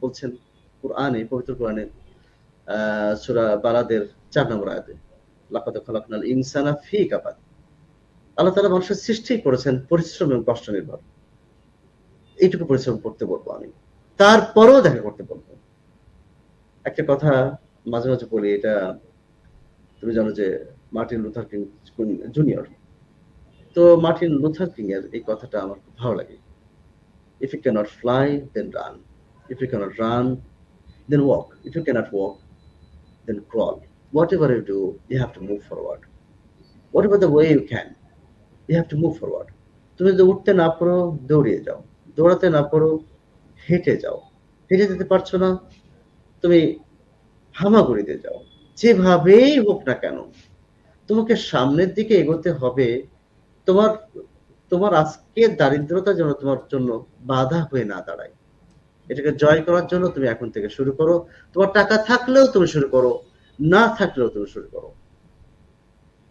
বলছেন কোরআনে, পবিত্র কোরআনে সূরা বালাদের চার নম্বর ইনসানা ফি আল্লাহ তাআলা মানুষের সৃষ্টি করেছেন পরিশ্রম এবং কষ্ট নির্ভর। এইটুকু পরিশ্রম করতে বলব আমি। তারপরেও দেখা করতে বলব। একটা কথা মাঝে মাঝে বলি, এটা তুমি জানো যে মার্টিন লুথার কিং জুনিয়র। তো মার্টিন লুথার কিং এর এই কথাটা আমার খুব ভালো লাগে। If you cannot fly then run if you cannot run then walk if you cannot walk then crawl whatever you do you have to move forward whatever the way you can you have to move forward তুমি যদি উঠতে না পারো দৌড়িয়ে যাও দৌড়াতে না পারো হেঁটে যাও হেঁটে যেতে পারছ না তুমি হামাগুড়িতে যাও যেভাবেই হোক না কেন তোমাকে সামনের দিকে এগোতে হবে তোমার তোমার আজকের দারিদ্রতা যেন তোমার জন্য বাধা হয়ে না দাঁড়ায়। এটাকে জয় করার জন্য তুমি এখন থেকে শুরু করো। তোমার টাকা থাকলেও তুমি শুরু করো, না থাকলেও তুমি শুরু করো।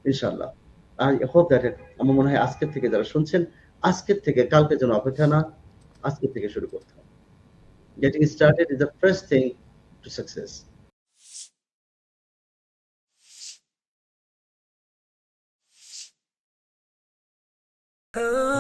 ইনশাল্লাহ আই হোপ দ্যাট আমার মনে হয় আজকের থেকে যারা শুনছেন, আজকের থেকে, কালকে যেন অপেক্ষা না, আজকের থেকে শুরু করতে হবে। Getting started is the first thing to success Oh